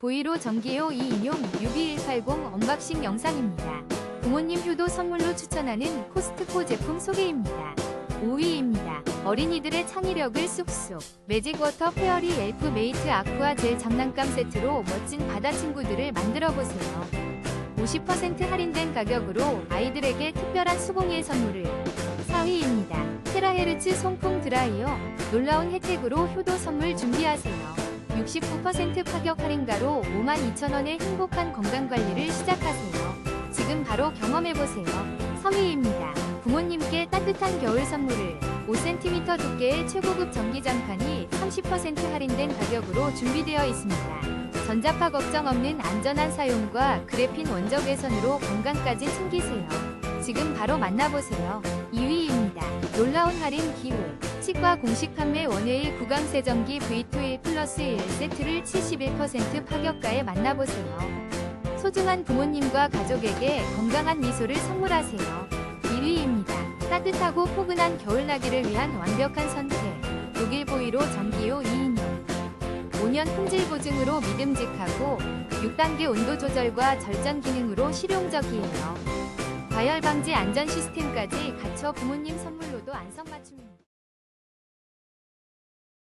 보이로 전기요 2인용 62180 언박싱 영상입니다. 부모님 효도 선물로 추천하는 코스트코 제품 소개입니다. 5위입니다. 어린이들의 창의력을 쑥쑥 매직워터 페어리 엘프 메이트 아쿠아 젤 장난감 세트로 멋진 바다 친구들을 만들어 보세요. 50% 할인된 가격으로 아이들에게 특별한 수공예 선물을 4위입니다. 테라헤르츠 송풍 드라이어 놀라운 혜택으로 효도 선물 준비하세요. 69% 파격 할인가로 52,000원의 행복한 건강관리를 시작하세요. 지금 바로 경험해보세요. 3위입니다. 부모님께 따뜻한 겨울 선물을 5cm 두께의 최고급 전기장판이 30% 할인된 가격으로 준비되어 있습니다. 전자파 걱정 없는 안전한 사용과 그래핀 원적 외선으로 건강까지 챙기세요. 지금 바로 만나보세요. 2위입니다. 놀라운 할인 기회. 치과 공식 판매 원웨이 구강 세정기 V2 플러스 1 세트를 71% 파격가에 만나보세요. 소중한 부모님과 가족에게 건강한 미소를 선물하세요. 1위입니다. 따뜻하고 포근한 겨울나기를 위한 완벽한 선택. 독일 보이로 전기요 2인용. 5년 품질 보증으로 믿음직하고 6단계 온도 조절과 절전 기능으로 실용적이에요. 과열 방지 안전 시스템까지 갖춰 부모님 선물로도 안성맞춤입니다.